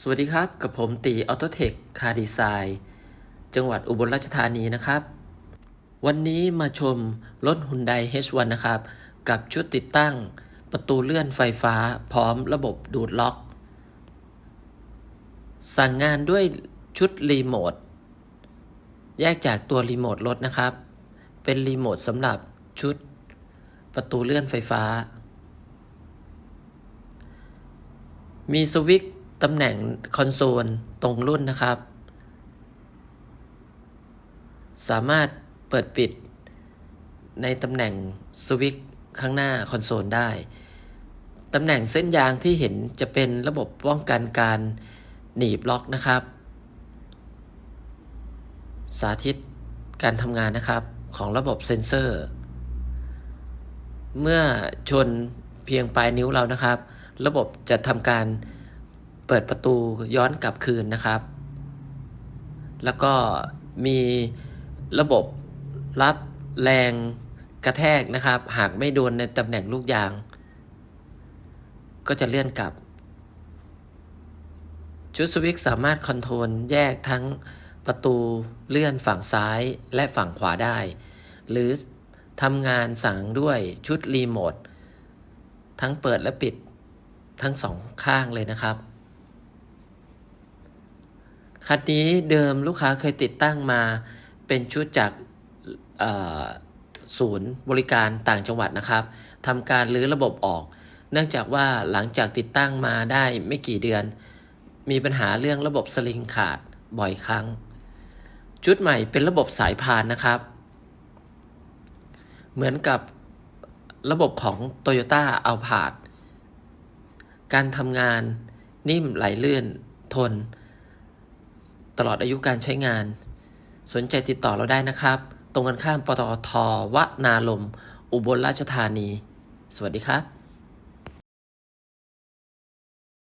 สวัสดีครับ กับผมตีออโตเทคคาร์ดีไซน์จังหวัดอุบลราชธานีนะครับ วันนี้มาชมรถ Hyundai H1 นะครับ กับชุดติดตั้งประตูเลื่อนไฟฟ้าพร้อมระบบดูดล็อก สั่งงานด้วยชุดรีโมท แยกจากตัวรีโมทรถนะครับ เป็นรีโมทสำหรับชุดประตูเลื่อนไฟฟ้า มีสวิตช์ ตำแหน่งคอนโซลตรงรุ่นนะครับ สามารถเปิดปิดในตำแหน่งสวิตช์ข้างหน้าคอนโซลได้ ตำแหน่งเส้นยางที่เห็นจะเป็นระบบป้องกันการหนีบล็อกนะครับ สาธิตการทำงานนะครับของระบบเซ็นเซอร์ เมื่อชนเพียงปลายนิ้วเรานะครับ ระบบจะทำการ เปิดประตูย้อนกลับคืนนะครับ แล้วก็มีระบบรับแรงกระแทกนะครับ หากไม่โดนในตำแหน่งลูกยาง ก็จะเลื่อนกลับ ชุดสวิตช์สามารถคอนโทรลแยกทั้งประตูเลื่อนฝั่งซ้ายและฝั่งขวาได้ หรือทำงานสั่งด้วยชุดรีโมททั้งเปิดและปิดทั้งสองข้างเลยนะครับ คันนี้เดิมลูกค้าเคยติดตั้งมาเป็นชุดจากศูนย์บริการต่างจังหวัดนะครับทำการรื้อระบบออก เนื่องจากว่าหลังจากติดตั้งมาได้ไม่กี่เดือน มีปัญหาเรื่องระบบสลิงขาดบ่อยครั้ง ชุดใหม่เป็นระบบสายพานนะครับ เหมือนกับระบบของ Toyota a l p a r d การทำงานนิ่มไหลลื่นทน ตลอดอายุการใช้งาน สนใจติดต่อเราได้นะครับ ตรงกันข้ามปตทวนาลม อุบลราชธานี สวัสดีครับ